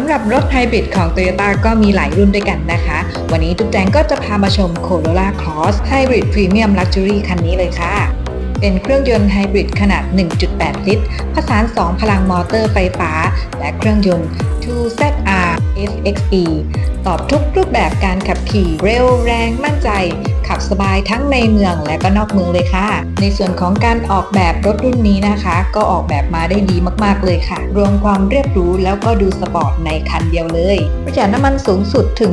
ำหรับรถไฮบริดของ Toyota ก็มีหลายรุ่นด้วยกันนะคะ วันนี้ทุกแจงก็จะพามาชม Corolla Cross Hybrid Premium Luxury คันนี้เลยค่ะ เป็นเครื่องยนต์ไฮบริดขนาด 1.8 ลิตร ผสาน 2 พลังมอเตอร์ไฟฟ้า และเครื่องยนต์ 2ZR SXE ตอบทุกรูปแบบการขับขี่เร็วแรงมั่นใจ ขับสบายทั้งในเมืองและก็นอกเมืองเลยค่ะ ในส่วนของการออกแบบรถรุ่นนี้นะคะ ก็ออกแบบมาได้ดีมากๆเลยค่ะ รวมความเรียบรู้แล้วก็ดูสปอร์ตในคันเดียวเลยประหยัดน้ำมันสูงสุดถึง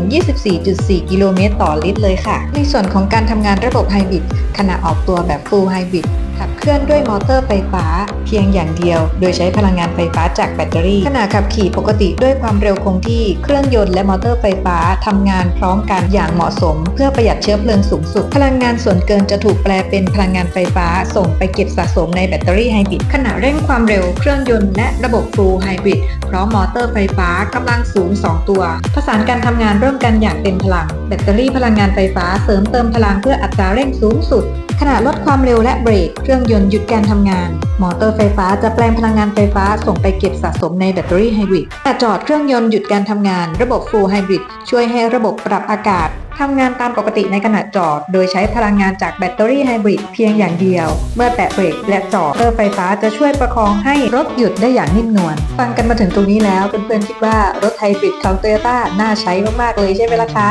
24.4 กิโลเมตรต่อลิตรเลยค่ะ ในส่วนของการทำงานระบบไฮบริดขณะออกตัวแบบ Full Hybrid ขับเคลื่อนด้วยมอเตอร์ไฟฟ้า เพียงอย่างเดียว โดยใช้พลังงานไฟฟ้าจากแบตเตอรี่ ขณะขับขี่ปกติด้วยความเร็วคงที่เครื่องยนต์และมอเตอร์ไฟฟ้าทำงานพร้อมกันอย่างเหมาะสม เพื่อประหยัดเชื้อเพลิงสูงสุด พลังงานส่วนเกินจะถูกแปลเป็นพลังงานไฟฟ้าส่งไปเก็บสะสมในแบตเตอรี่ไฮบริดขณะเร่งความเร็วเครื่องยนต์และระบบปูไฮบริด Hybrid พร้อมมอเตอร์ไฟฟ้ากำลังสูง 2 ตัว ผสานการทำงานร่วมกันอย่างเต็มพลัง แบตเตอรี่พลังงานไฟฟ้าเสริมเติมพลังเพื่ออัตราเร่งสูงสุด ขณะลดความเร็วและเบรก เครื่องยนต์หยุดการทำงาน มอเตอร์ไฟฟ้าจะแปลงพลังงานไฟฟ้าส่งไปเก็บสะสมในแบตเตอรี่ไฮบริดขณะจอดเครื่องยนต์หยุดการทำงาน ระบบ Full Hybrid ช่วยให้ระบบปรับอากาศ ทำงานตามปกติในขณะจอด โดยใช้พลังงานจากแบตเตอรี่ไฮบริดเพียงอย่างเดียว เมื่อแตะเบรกและจอดเตอร์ไฟฟ้าจะช่วยประคองให้รถหยุดได้อย่างนิ่มนวล ฟังกันมาถึงตรงนี้แล้ว เพื่อนๆคิดว่ารถไฮบริดของโตโยต้าน่าใช้มากๆเลยใช่ไหมล่ะคะ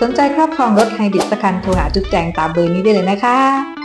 สนใจครอบครองรถไฮบริดสักคันโทรหาจุดแจงตามเบอร์นี้ได้เลยนะคะ